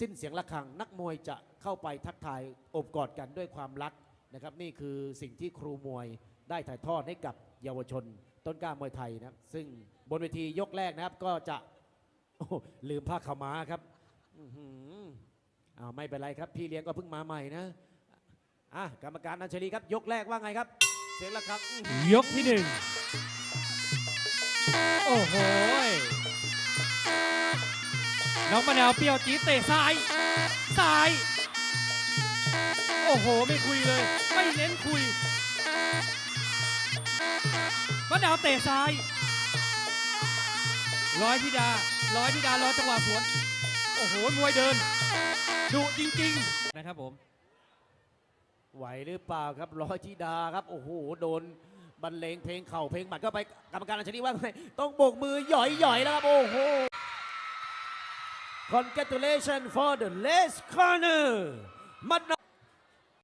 สิ้นเสียงะระฆัง นักมวยจะเข้าไปทักทายโอบกอดกันด้วยความรักนะครับ นี่คือสิ่งที่ครูมวยได้ถ่ายทอดให้กับเยาวชน ต้นกล้ามวยไทยนะครับซึ่งบนเวทียกแรกนะครับก็จะโอ้ลืมผ้าขาวม้าครับอื้อหืออ้าวไม่เป็นไรครับ พี่เลี้ยงก็เพิ่งมาใหม่นะอะกรรมการอัญชลีครับ ยกแรกว่าไงครับ เสียงะระฆังอื้อหือยกที่หนึ่งโอ้โห น้องมะนาวเปรี้ยวจี๊ดเตะซ้าย ซ้าย โอ้โห ไม่คุยเลย ไม่เน้นคุยมะนาวเตะซ้าย ร้อยพิดา ร้อยพิดารอจังหวะสวน โอ้โห มวยเดิน ดุจริง ๆ นะครับผม ไหวหรือเปล่าครับ ร้อยธิดาครับ โอ้โห โดนบรรเลงเพลงเข่าเพลงหมัดก็ไปกรรมการอัญชลีว่าไงต้องโบกมือหย่อยๆแล้วครับ โอ้โห Congratulations for the last corner.